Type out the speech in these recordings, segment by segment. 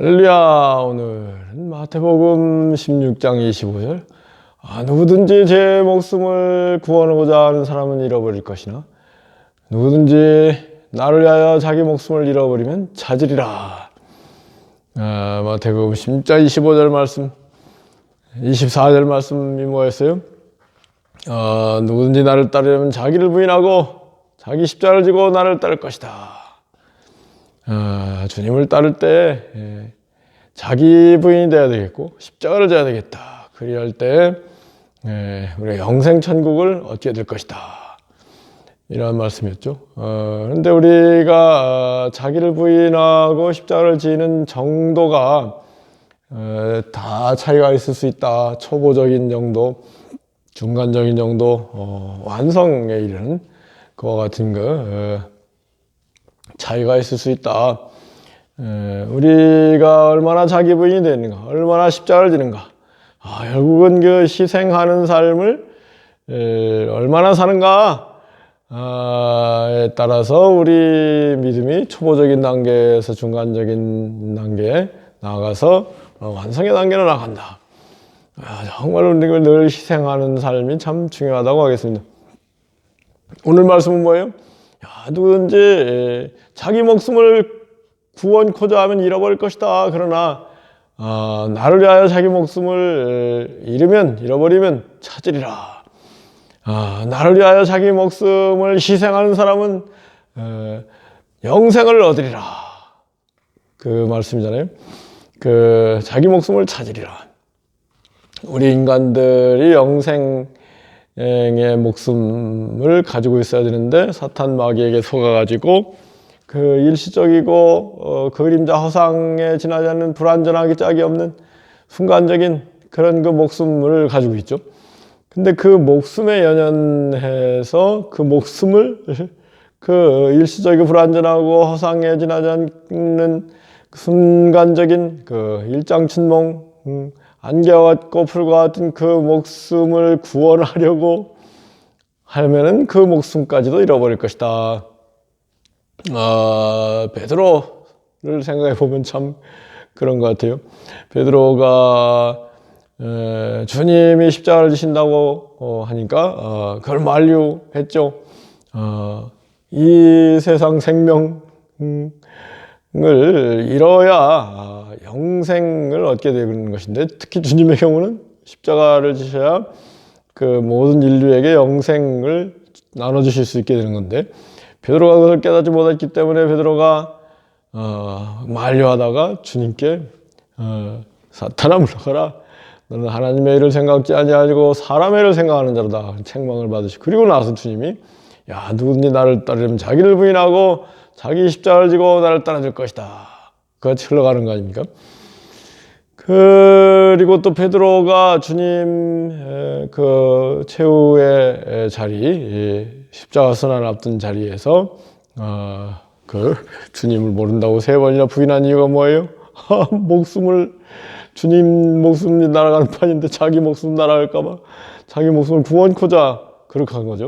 할렐루야 오늘은 마태복음 16장 25절. 아, 누구든지 제 목숨을 구원하고자 하는 사람은 잃어버릴 것이나 누구든지 나를 위하여 자기 목숨을 잃어버리면 찾으리라. 아, 마태복음 16장 25절 말씀 24절 말씀이 뭐였어요? 어, 누구든지 나를 따르려면 자기를 부인하고 자기 십자를 지고 나를 따를 것이다 아, 주님을 따를 때 예, 자기 부인이 돼야 되겠고 십자가를 져야 되겠다. 그리할 때 예, 우리가 영생 천국을 얻게 될 것이다. 이런 말씀이었죠. 어, 그런데 우리가 어, 자기를 부인하고 십자가를 지는 정도가 어, 다 차이가 있을 수 있다. 초보적인 정도, 중간적인 정도, 어, 완성에 이르는 그와 같은 거. 어, 차이가 있을 수 있다. 에, 우리가 얼마나 자기 부인이 되는가, 얼마나 십자가를 지는가. 아, 결국은 그 희생하는 삶을 에, 얼마나 사는가. 아, 에 따라서 우리 믿음이 초보적인 단계에서 중간적인 단계에 나아가서 어, 완성의 단계로 나간다. 아, 정말로 우리가 늘 희생하는 삶이 참 중요하다고 하겠습니다. 오늘 말씀은 뭐예요? 야, 누구든지 에, 자기 목숨을 구원코자 하면 잃어버릴 것이다. 그러나 어, 나를 위하여 자기 목숨을 에, 잃으면 잃어버리면 찾으리라. 아, 나를 위하여 자기 목숨을 희생하는 사람은 에, 영생을 얻으리라. 그 말씀이잖아요. 그 자기 목숨을 찾으리라. 우리 인간들이 영생 의 목숨을 가지고 있어야 되는데 사탄 마귀에게 속아가지고 그 일시적이고 어, 그림자 허상에 지나지 않는 불완전하기 짝이 없는 순간적인 그런 그 목숨을 가지고 있죠. 근데 그 목숨에 연연해서 그 목숨을 그 일시적이고 불완전하고 허상에 지나지 않는 그 순간적인 그 일장춘몽 음, 안개와 같고 풀과 같은 그 목숨을 구원하려고 하면은 그 목숨까지도 잃어버릴 것이다. 아, 베드로를 생각해 보면 참 그런 것 같아요. 베드로가 에, 주님이 십자가를 지신다고 어, 하니까 어, 그걸 만류했죠. 어, 이 세상 생명 음, 을 잃어야 아, 영생을 얻게 되는 것인데 특히 주님의 경우는 십자가를 지셔야 그 모든 인류에게 영생을 나눠 주실 수 있게 되는 건데 베드로가 그걸 깨닫지 못했기 때문에 베드로가 어, 만류하다가 주님께 어, 사탄아 물러가라. 너는 하나님의 일을 생각지 아니하고 사람의 일을 생각하는 자로다. 책망을 받으시고 그리고 나서 주님이 야 누구든지 나를 따르면 자기를 부인하고 자기 십자가를 지고 나를 따라줄 것이다. 그같이 흘러가는 거 아닙니까? 그리고 또 베드로가 주님 그 최후의 자리 십자가 선언 앞둔 자리에서 어, 그 주님을 모른다고 세 번이나 부인한 이유가 뭐예요? 목숨을 주님 목숨이 날아가는 판인데 자기 목숨 날아갈까봐 자기 목숨을 구원코자 그렇게 한 거죠.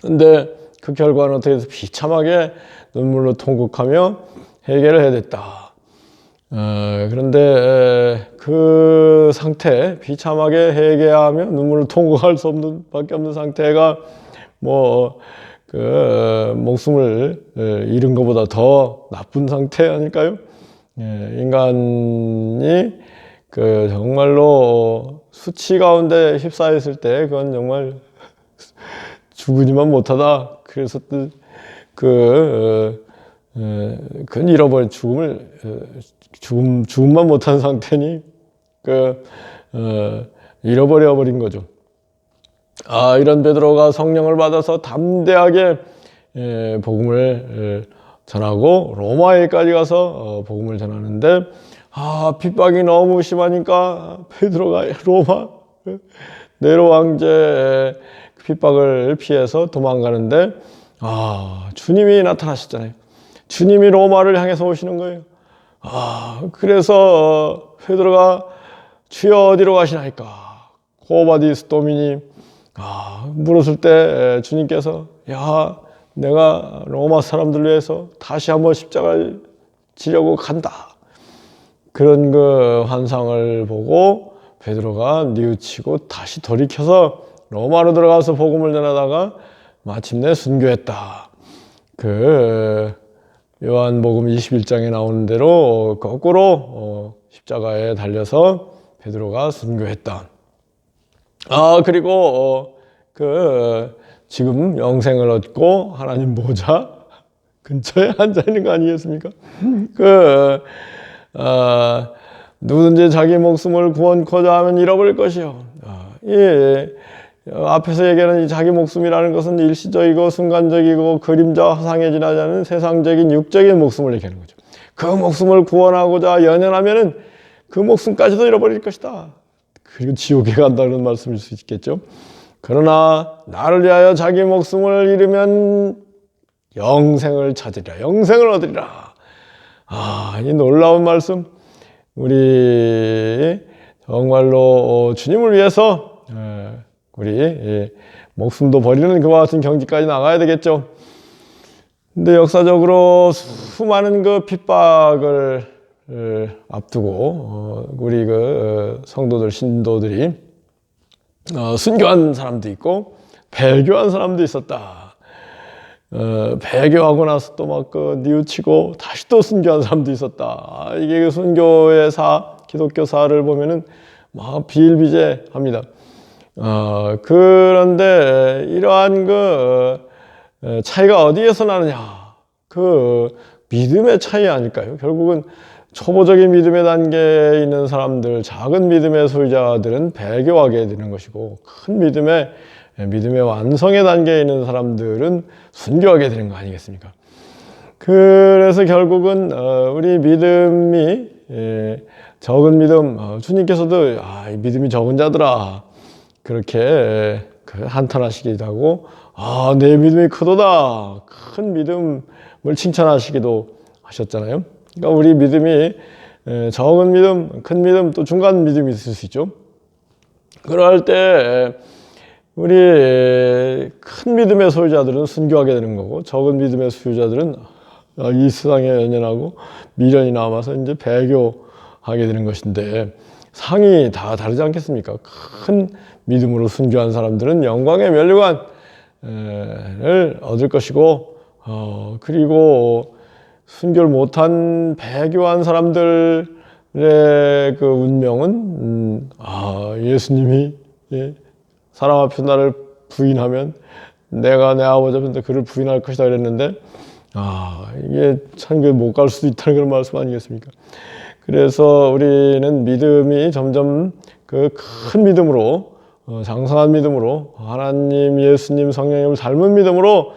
근데 그 결과는 어떻게 해서 비참하게 눈물로 통곡하며 해결을 해야 됐다. 어, 그런데 그 상태, 비참하게 해결하며 눈물을 통곡할 수 없는 밖에 없는 상태가 뭐, 그, 목숨을 잃은 것보다 더 나쁜 상태 아닐까요? 예, 인간이 그 정말로 수치 가운데 휩싸였을 때 그건 정말 죽으지만 못하다. 그래서 그, 그건 잃어버린 죽음을, 어, 죽음, 죽음만 못한 상태니, 그, 어, 잃어버려 버린 거죠. 아, 이런 베드로가 성령을 받아서 담대하게 예, 복음을 예, 전하고 로마에까지 가서 어, 복음을 전하는데 아, 핍박이 너무 심하니까 베드로가 로마 네로 황제 핍박을 피해서 도망가는데 아 주님이 나타나셨잖아요. 주님이 로마를 향해서 오시는 거예요. 아 그래서 베드로가 주여 어디로 가시나이까 고바디스 도미니 아 물었을 때 주님께서 야 내가 로마 사람들 위해서 다시 한번 십자가를 지려고 간다. 그런 그 환상을 보고 베드로가 뉘우치고 다시 돌이켜서 로마로 들어가서 복음을 전하다가 마침내 순교했다. 그 요한복음 21장에 나오는 대로 거꾸로 어, 십자가에 달려서 베드로가 순교했다. 아 그리고 어, 그 지금 영생을 얻고 하나님 보좌 근처에 앉아 있는 거 아니겠습니까? 그 아, 누구든지 자기 목숨을 구원코자 하면 잃어버릴 것이요. 아, 예. 어, 앞에서 얘기하는 이 자기 목숨이라는 것은 일시적이고 순간적이고 그림자 화상에 지나지 않은 세상적인 육적인 목숨을 얘기하는 거죠. 그 목숨을 구원하고자 연연하면은 그 목숨까지도 잃어버릴 것이다. 그리고 지옥에 간다는 말씀일 수 있겠죠. 그러나 나를 위하여 자기 목숨을 잃으면 영생을 찾으리라. 영생을 얻으리라. 아, 이 놀라운 말씀. 우리 정말로 주님을 위해서 예, 우리 예, 목숨도 버리는 그와 같은 경지까지 나가야 되겠죠. 근데 역사적으로 수많은 그 핍박을 어, 앞두고 어, 우리 그 어, 성도들 신도들이 어, 순교한 사람도 있고 배교한 사람도 있었다. 어, 배교하고 나서 또 막 그 뉘우치고 다시 또 순교한 사람도 있었다. 아, 이게 그 순교의 사, 기독교사를 보면은 막 비일비재합니다. 어, 그런데 이러한 그 어, 차이가 어디에서 나느냐? 그 믿음의 차이 아닐까요? 결국은 초보적인 믿음의 단계에 있는 사람들, 작은 믿음의 소유자들은 배교하게 되는 것이고, 큰 믿음의 믿음의 완성의 단계에 있는 사람들은 순교하게 되는 거 아니겠습니까? 그래서 결국은 어, 우리 믿음이 예, 적은 믿음, 어, 주님께서도 아, 이 믿음이 적은 자들아 그렇게 그 한탄하시기도 하고 아, 내 믿음이 크도다 큰 믿음을 칭찬하시기도 하셨잖아요. 그러니까 우리 믿음이 에, 적은 믿음, 큰 믿음, 또 중간 믿음이 있을 수 있죠. 그럴 때 우리 큰 믿음의 소유자들은 순교하게 되는 거고 적은 믿음의 소유자들은 이 세상에 연연하고 미련이 남아서 이제 배교하게 되는 것인데 상이 다 다르지 않겠습니까? 큰 믿음으로 순교한 사람들은 영광의 면류관을 얻을 것이고 어, 그리고 순교를 못한 배교한 사람들의 그 운명은 음, 아 예수님이 예, 사람 앞에 나를 부인하면 내가 내 아버지 앞에 그를 부인할 것이다 그랬는데 아 이게 천국에 못갈 수도 있다는 그런 말씀 아니겠습니까? 그래서 우리는 믿음이 점점 그 큰 믿음으로 어, 장성한 믿음으로 하나님, 예수님, 성령님을 닮은 믿음으로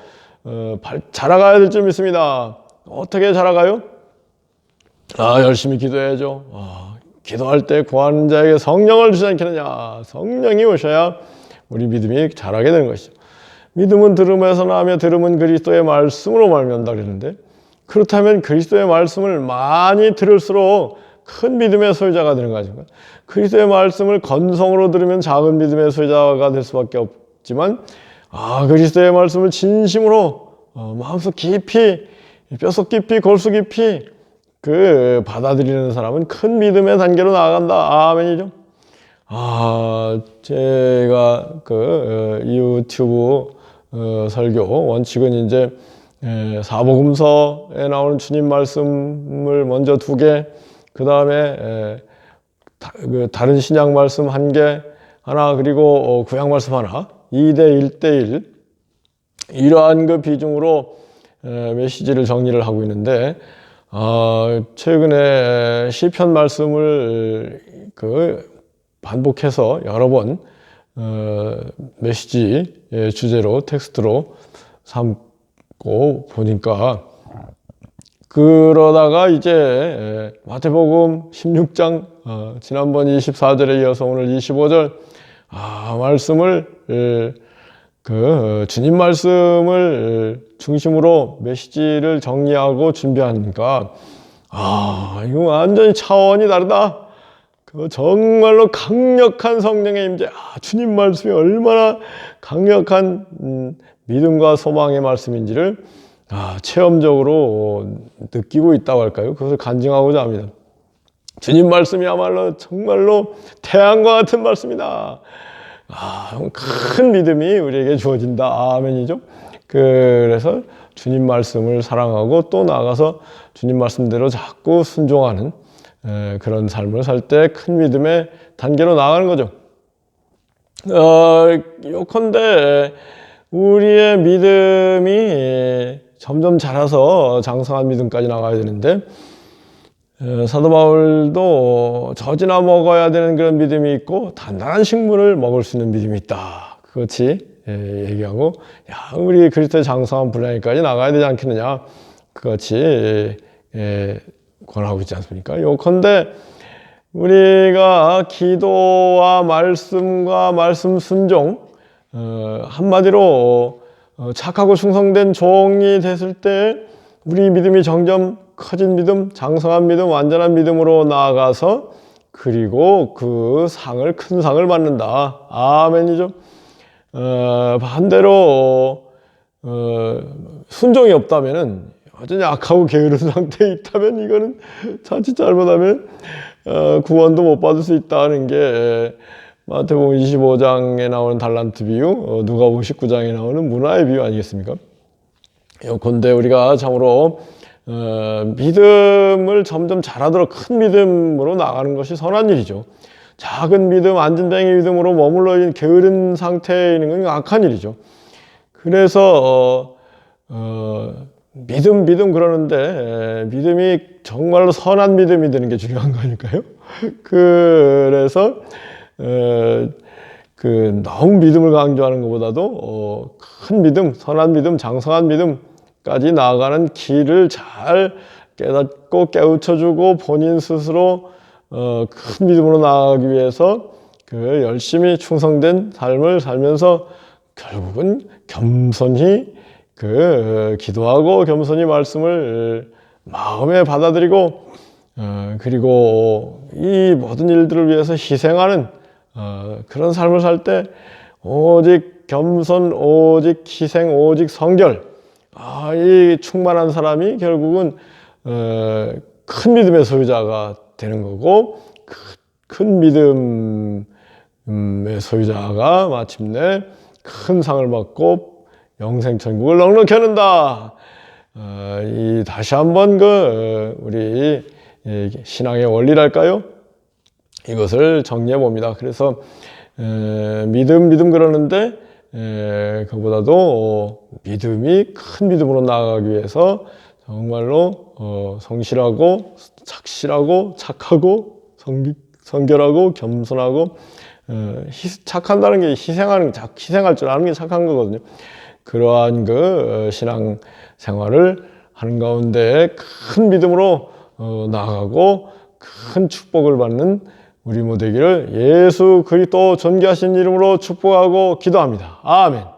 어, 발, 자라가야 될 줄 믿습니다. 어떻게 자라가요? 아 열심히 기도해야죠. 아, 기도할 때 구하는 자에게 성령을 주지 않겠느냐? 성령이 오셔야 우리 믿음이 자라게 되는 것이죠. 믿음은 들음에서 나며 들음은 그리스도의 말씀으로 말미암다 그랬는데 그렇다면 그리스도의 말씀을 많이 들을수록 큰 믿음의 소유자가 되는 거죠. 그리스도의 말씀을 건성으로 들으면 작은 믿음의 소유자가 될 수밖에 없지만 아 그리스도의 말씀을 진심으로 어, 마음속 깊이 뼛속 깊이 골수 깊이 그 받아들이는 사람은 큰 믿음의 단계로 나아간다. 아멘이죠. 아, 제가 그 어, 유튜브 어, 설교 원칙은 이제 에, 사복음서에 나오는 주님 말씀을 먼저 두 개, 그 다음에 다, 그 다른 신약 말씀 한 개, 하나 그리고 어, 구약 말씀 하나, 2대 1대 1 이러한 그 비중으로 에, 메시지를 정리를 하고 있는데 어, 최근에 시편 말씀을 그 반복해서 여러 번 어, 메시지 주제로 텍스트로 삼고 보니까 그러다가 이제 마태복음 16장 어, 지난번 24절에 이어서 오늘 25절 아, 말씀을 그 주님 말씀을 중심으로 메시지를 정리하고 준비하니까 아 이거 완전히 차원이 다르다. 그 정말로 강력한 성령의 임재, 아, 주님 말씀이 얼마나 강력한 음, 믿음과 소망의 말씀인지를 아, 체험적으로 느끼고 있다고 할까요? 그것을 간증하고자 합니다. 주님 말씀이야말로 정말로 태양과 같은 말씀이다. 아, 큰 믿음이 우리에게 주어진다. 아멘이죠. 그래서 주님 말씀을 사랑하고 또 나아가서 주님 말씀대로 자꾸 순종하는 에, 그런 삶을 살 때 큰 믿음의 단계로 나가는 거죠. 어, 요컨대 우리의 믿음이 점점 자라서 장성한 믿음까지 나가야 되는데 어, 사도 바울도 젖이나 먹어야 되는 그런 믿음이 있고 단단한 식물을 먹을 수 있는 믿음이 있다. 그렇지 예, 얘기하고 야 우리 그리스도의 장성한 분량까지 나가야 되지 않겠느냐. 그같이 예, 예, 권하고 있지 않습니까? 요컨대 우리가 기도와 말씀과 말씀 순종 어, 한마디로 어, 착하고 충성된 종이 됐을 때 우리 믿음이 점점 커진 믿음, 장성한 믿음, 완전한 믿음으로 나아가서 그리고 그 상을 큰 상을 받는다. 아멘이죠. 어, 반대로 어, 순종이 없다면은 아주 약하고 게으른 상태에 있다면 이거는 자칫 잘못하면 어, 구원도 못 받을 수 있다는 게 마태복음 25장에 나오는 달란트 비유, 어, 누가복음 19장에 나오는 문화의 비유 아니겠습니까? 요컨대 우리가 참으로 어, 믿음을 점점 잘하도록 큰 믿음으로 나가는 것이 선한 일이죠. 작은 믿음, 안진뱅이 믿음으로 머물러 있는 게으른 상태에 있는 건 악한 일이죠. 그래서 어, 어, 믿음, 믿음 그러는데 에, 믿음이 정말로 선한 믿음이 되는 게 중요한 거니까요. 그래서 에, 그 너무 믿음을 강조하는 것보다도 어, 큰 믿음, 선한 믿음, 장성한 믿음까지 나아가는 길을 잘 깨닫고 깨우쳐주고 본인 스스로 어, 큰 믿음으로 나아가기 위해서 그 열심히 충성된 삶을 살면서 결국은 겸손히 그 기도하고 겸손히 말씀을 마음에 받아들이고 어, 그리고 이 모든 일들을 위해서 희생하는 어, 그런 삶을 살 때 오직 겸손, 오직 희생, 오직 성결 아, 이 충만한 사람이 결국은 어, 큰 믿음의 소유자가 되는 거고 그, 큰 믿음의 소유자가 마침내 큰 상을 받고 영생 천국을 넉넉히 하는다. 어, 이 다시 한번 그 어, 우리 이 신앙의 원리랄까요? 이것을 정리해 봅니다. 그래서 에, 믿음 믿음 그러는데 에, 그보다도 어, 믿음이 큰 믿음으로 나아가기 위해서 정말로 어, 성실하고 착실하고 착하고 성, 성결하고 겸손하고 어, 희- 착한다는 게 희생하는 자- 희생할 줄 아는 게 착한 거거든요. 그러한 그 어, 신앙 생활을 하는 가운데 큰 믿음으로 어, 나아가고 큰 축복을 받는 우리 모두기를 예수 그리스도 존귀하신 이름으로 축복하고 기도합니다. 아멘.